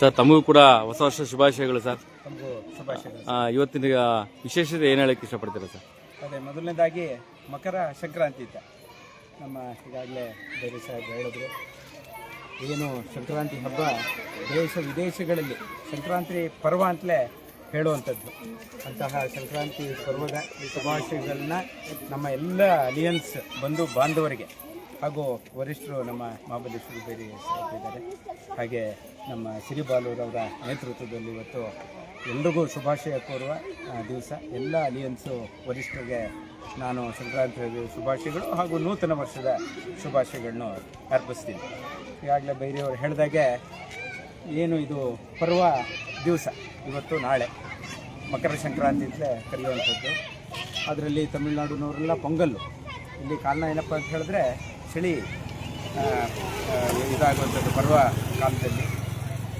Sir ತಮಗೂ ಕೂಡ ಹೊಸ ವರ್ಷ ಶುಭಾಶಯಗಳು ಸರ್. ಆ, ಇವತ್ತಿನ ವಿಶೇಷತೆ ಏನು ಹೇಳಕ್ಕೆ ಇಷ್ಟಪಡ್ತೀರಾ ಸರ್? ಅದೇ ಮೊದಲನೇದಾಗಿ ಮಕರ ಸಂಕ್ರಾಂತಿ ಅಂತ ನಮ್ಮ ಈಗಾಗಲೇ ಬೇರೆ ಸಾಹೇಬ್ ಹೇಳಿದ್ರು. ಏನು ಸಂಕ್ರಾಂತಿ ಹಬ್ಬ ದೇಶ ವಿದೇಶಗಳಲ್ಲಿ ಸಂಕ್ರಾಂತಿ ಪರ್ವ ಅಂತಲೇ ಹೇಳುವಂಥದ್ದು. ಅಂತಹ ಸಂಕ್ರಾಂತಿ ಪರ್ವದ ಶುಭಾಶಯಗಳನ್ನ ನಮ್ಮ ಎಲ್ಲ ಅಲಿಯನ್ಸ್ ಬಂಧು ಬಾಂಧವರಿಗೆ ಹಾಗೂ ವರಿಷ್ಠರು ನಮ್ಮ ಮಹಾಬಲೇಶ್ವರ ಬೇರೆ ಇದ್ದಾರೆ ಹಾಗೆ ನಮ್ಮ ಸಿರಿಬಾಲೂರವರ ನೇತೃತ್ವದಲ್ಲಿ ಇವತ್ತು ಎಲ್ರಿಗೂ ಶುಭಾಶಯ ಕೋರುವ ದಿವಸ. ಎಲ್ಲ ಅಲಿಯನ್ಸು ವರಿಷ್ಠರಿಗೆ ನಾನು ಸಂಕ್ರಾಂತಿ ಶುಭಾಶಯಗಳು ಹಾಗೂ ನೂತನ ವರ್ಷದ ಶುಭಾಶಯಗಳನ್ನು ಅರ್ಪಿಸ್ತೀನಿ. ಈಗಾಗಲೇ ಬೈರಿಯವರು ಹೇಳಿದಾಗೆ ಏನು ಇದು ಪರ್ವ ದಿವಸ. ಇವತ್ತು ನಾಳೆ. ಮಕರ ಸಂಕ್ರಾಂತಿ ಅಂತಲೇ ಕರೆಯುವಂಥದ್ದು. ಅದರಲ್ಲಿ ತಮಿಳುನಾಡಿನವರೆಲ್ಲ ಪೊಂಗಲ್ಲು. ಇಲ್ಲಿ ಕಾರಣ ಏನಪ್ಪ ಅಂತ ಹೇಳಿದ್ರೆ ಚಳಿ ಇದಾಗುವಂಥದ್ದು ಪರ್ವ ಕಾಲದಲ್ಲಿ.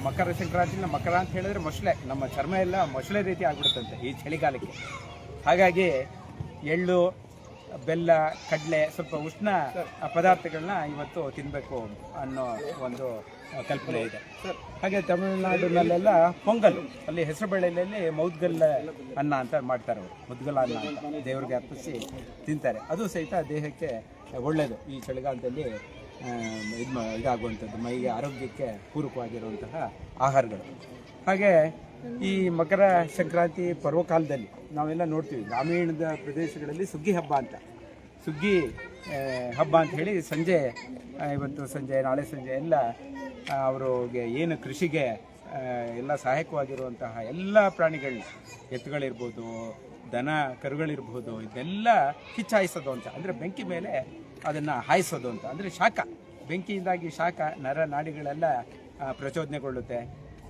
ಮಕರ ಸಂಕ್ರಾಂತಿನ ಮಕರ ಅಂತ ಹೇಳಿದ್ರೆ ಮೊಸಳೆ, ನಮ್ಮ ಚರ್ಮ ಎಲ್ಲ ಮೊಸಳೆ ರೀತಿ ಆಗ್ಬಿಡುತ್ತಂತೆ ಈ ಚಳಿಗಾಲಕ್ಕೆ. ಹಾಗಾಗಿ ಎಳ್ಳು, ಬೆಲ್ಲ, ಕಡಲೆ ಸ್ವಲ್ಪ ಉಷ್ಣ ಪದಾರ್ಥಗಳನ್ನ ಇವತ್ತು ತಿನ್ನಬೇಕು ಅನ್ನೋ ಒಂದು ಕಲ್ಪನೆ ಇದೆ. ಹಾಗೆ ತಮಿಳುನಾಡಿನಲ್ಲೆಲ್ಲ ಪೊಂಗಲ್, ಅಲ್ಲಿ ಹೆಸರುಬೇಳೆಯಲ್ಲಿ ಮೌದ್ಗಲ್ಲ ಅನ್ನ ಅಂತ ಮಾಡ್ತಾರೆ ಅವರು. ಮುದ್ಗಲ ಅನ್ನ ಅಂತ ದೇವ್ರಿಗೆ ಅರ್ಪಿಸಿ ತಿಂತಾರೆ. ಅದು ಸಹಿತ ದೇಹಕ್ಕೆ ಒಳ್ಳೆಯದು ಈ ಚಳಿಗಾಲದಲ್ಲಿ ಇದು ಇದಾಗುವಂಥದ್ದು, ಮೈಗೆ ಆರೋಗ್ಯಕ್ಕೆ ಪೂರಕವಾಗಿರುವಂತಹ ಆಹಾರಗಳು. ಹಾಗೆ ಈ ಮಕರ ಸಂಕ್ರಾಂತಿ ಪರ್ವಕಾಲದಲ್ಲಿ ನಾವೆಲ್ಲ ನೋಡ್ತೀವಿ, ಗ್ರಾಮೀಣದ ಪ್ರದೇಶಗಳಲ್ಲಿ ಸುಗ್ಗಿ ಹಬ್ಬ ಅಂತ. ಸುಗ್ಗಿ ಹಬ್ಬ ಅಂತ ಹೇಳಿ ಸಂಜೆ ಇವತ್ತು ಸಂಜೆ, ನಾಳೆ ಸಂಜೆ ಎಲ್ಲ ಅವರಿಗೆ ಏನು ಕೃಷಿಗೆ ಎಲ್ಲ ಸಹಾಯಕವಾಗಿರುವಂತಹ ಎಲ್ಲ ಪ್ರಾಣಿಗಳನ್ನ ಎತ್ತುಗಳಿರ್ಬೋದು ದನ ಕರುಗಳಿರ್ಬೋದು ಇದೆಲ್ಲ ಕಿಚ್ಚಾಯಿಸೋದು ಅಂತ. ಅಂದರೆ ಬೆಂಕಿ ಮೇಲೆ ಅದನ್ನು ಹಾಯಿಸೋದು ಅಂತ. ಅಂದರೆ ಶಾಖ. ಬೆಂಕಿಯಿಂದಾಗಿ ಶಾಖ, ನರ ನಾಡಿಗಳೆಲ್ಲ ಪ್ರಚೋದನೆಗೊಳ್ಳುತ್ತೆ.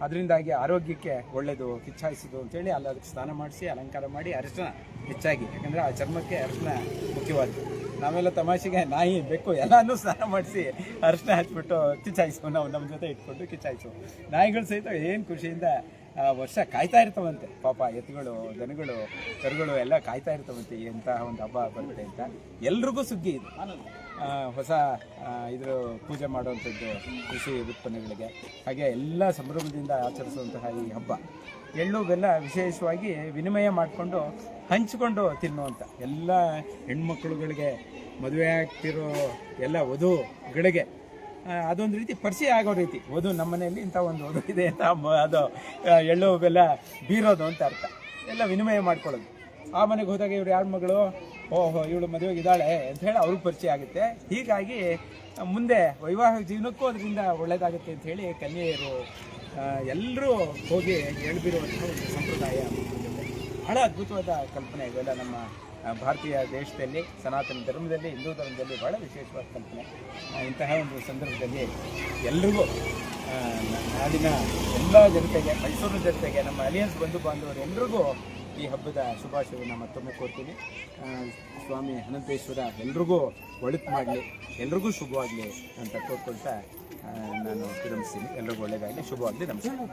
ಅದರಿಂದಾಗಿ ಆರೋಗ್ಯಕ್ಕೆ ಒಳ್ಳೆಯದು ಕಿಚ್ಚಾಯಿಸೋದು ಅಂತೇಳಿ ಅಲ್ಲಿ ಅದಕ್ಕೆ ಸ್ನಾನ ಮಾಡಿಸಿ, ಅಲಂಕಾರ ಮಾಡಿ ಅರಿಶಿನ ಹೆಚ್ಚಾಗಿ. ಯಾಕಂದರೆ ಆ ಚರ್ಮಕ್ಕೆ ಅರಿಶಿನ ಮುಖ್ಯವಾದ್ದು. ನಾವೆಲ್ಲ ತಮಾಷೆಗೆ ನಾಯಿ, ಬೆಕ್ಕು ಎಲ್ಲನೂ ಸ್ನಾನ ಮಾಡಿಸಿ ಅರಿಶಿನ ಹಚ್ಬಿಟ್ಟು ಕಿಚ್ಚಾಯಿಸು. ನಾವು ನಮ್ಮ ಜೊತೆ ಇಟ್ಕೊಂಡು ಕಿಚ್ಚಾಯಿಸು. ನಾಯಿಗಳು ಸಹಿತ ಏನು ಖುಷಿಯಿಂದ ವರ್ಷ ಕಾಯ್ತಾ ಇರ್ತವಂತೆ. ಪಾಪ ಎತ್ತುಗಳು, ದನಗಳು, ಕರುಗಳು ಎಲ್ಲ ಕಾಯ್ತಾ ಇರ್ತವಂತೆ ಎಂತಹ ಒಂದು ಹಬ್ಬ ಬರುತ್ತೆ ಅಂತ. ಎಲ್ರಿಗೂ ಸುಗ್ಗಿ ಇದು. ಹೊಸ ಇದ್ರ ಪೂಜೆ ಮಾಡುವಂಥದ್ದು ಕೃಷಿ ಉತ್ಪನ್ನಗಳಿಗೆ. ಹಾಗೆ ಎಲ್ಲ ಸಂಭ್ರಮದಿಂದ ಆಚರಿಸುವಂತಹ ಈ ಹಬ್ಬ. ಎಳ್ಳು ಬೆಲ್ಲ ವಿಶೇಷವಾಗಿ ವಿನಿಮಯ ಮಾಡಿಕೊಂಡು ಹಂಚಿಕೊಂಡು ತಿನ್ನುವಂಥ ಎಲ್ಲ ಹೆಣ್ಮಕ್ಳುಗಳಿಗೆ ಮದುವೆ ಆಗ್ತಿರೋ ಎಲ್ಲ ವಧುಗಳಿಗೆ ಅದೊಂದು ರೀತಿ ಪರಿಚಯ ಆಗೋ ರೀತಿ. ಓದು ನಮ್ಮ ಮನೆಯಲ್ಲಿ ಇಂಥ ಒಂದು ಓದು ಇದೆ ಅಂತ ಅದು ಎಳ್ಳು ಬೆಲ್ಲ ಬೀರೋದು ಅಂತ ಅರ್ಥ. ಎಲ್ಲ ವಿನಿಮಯ ಮಾಡ್ಕೊಳ್ಳೋದು. ಆ ಮನೆಗೆ ಹೋದಾಗ ಇವ್ರು ಯಾರು ಮಗಳು? ಓಹೋ, ಇವಳು ಮದುವೆಗೆ ಇದ್ದಾಳೆ ಅಂತ ಹೇಳಿ ಅವ್ರಿಗೆ ಪರಿಚಯ ಆಗುತ್ತೆ. ಹೀಗಾಗಿ ಮುಂದೆ ವೈವಾಹಿಕ ಜೀವನಕ್ಕೂ ಅದರಿಂದ ಒಳ್ಳೆಯದಾಗುತ್ತೆ ಅಂತ ಹೇಳಿ ಕನ್ಯೆಯರು ಎಲ್ಲರೂ ಹೋಗಿ ಎಳ್ಬಿರುವಂಥ ಒಂದು ಸಂಪ್ರದಾಯ. ಬಹಳ ಅದ್ಭುತವಾದ ಕಲ್ಪನೆ ಇವೆಲ್ಲ ನಮ್ಮ ಭಾರತೀಯ ದೇಶದಲ್ಲಿ, ಸನಾತನ ಧರ್ಮದಲ್ಲಿ, ಹಿಂದೂ ಧರ್ಮದಲ್ಲಿ ಬಹಳ ವಿಶೇಷವಾದ ಕಲ್ಪನೆ. ಇಂತಹ ಒಂದು ಸಂದರ್ಭದಲ್ಲಿ ಎಲ್ರಿಗೂ ನಾಡಿನ ಎಲ್ಲ ಜನತೆಗೆ, ಮೈಸೂರು ಜನತೆಗೆ, ನಮ್ಮ ಅಲಿಯನ್ಸ್ ಬಂಧು ಬಾಂಧವರು ಎಲ್ರಿಗೂ ಈ ಹಬ್ಬದ ಶುಭಾಶಯವನ್ನು ಮತ್ತೊಮ್ಮೆ ಕೋರ್ತೀನಿ. ಸ್ವಾಮಿ ಅನಂತೇಶ್ವರ ಎಲ್ರಿಗೂ ಒಳಿತು ಮಾಡಲಿ, ಎಲ್ರಿಗೂ ಶುಭವಾಗಲಿ ಅಂತ ಕೋರ್ಕೊಳ್ತಾ ನಾನು ವಿರಮಿಸ್ತೀನಿ. ಎಲ್ರಿಗೂ ಒಳ್ಳೆಯದಾಗಲಿ, ಶುಭವಾಗಲಿ, ನಮಸ್ಕಾರ.